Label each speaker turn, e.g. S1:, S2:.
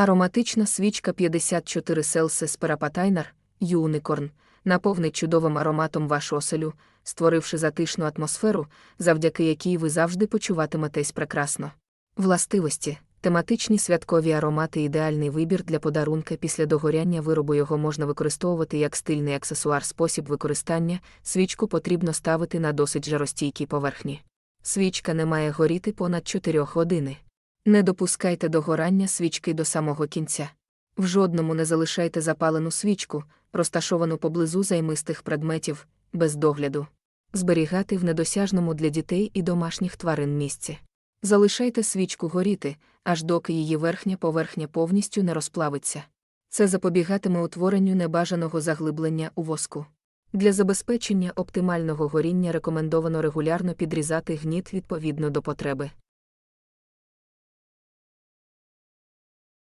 S1: Ароматична свічка 54 Селсис Перапатайнар, Юникорн, наповнить чудовим ароматом вашу оселю, створивши затишну атмосферу, завдяки якій ви завжди почуватиметесь прекрасно. Властивості тематичні святкові аромати ідеальний вибір для подарунка після догоряння виробу його можна використовувати як стильний аксесуар спосіб використання, свічку потрібно ставити на досить жаростійкій поверхні. Свічка не має горіти понад 4 години. Не допускайте догорання свічки до самого кінця. В жодному не залишайте запалену свічку, розташовану поблизу займистих предметів, без догляду. Зберігати в недосяжному для дітей і домашніх тварин місці. Залишайте свічку горіти, аж доки її верхня поверхня повністю не розплавиться. Це запобігатиме утворенню небажаного заглиблення у воску. Для забезпечення оптимального горіння рекомендовано регулярно підрізати гніт відповідно до потреби.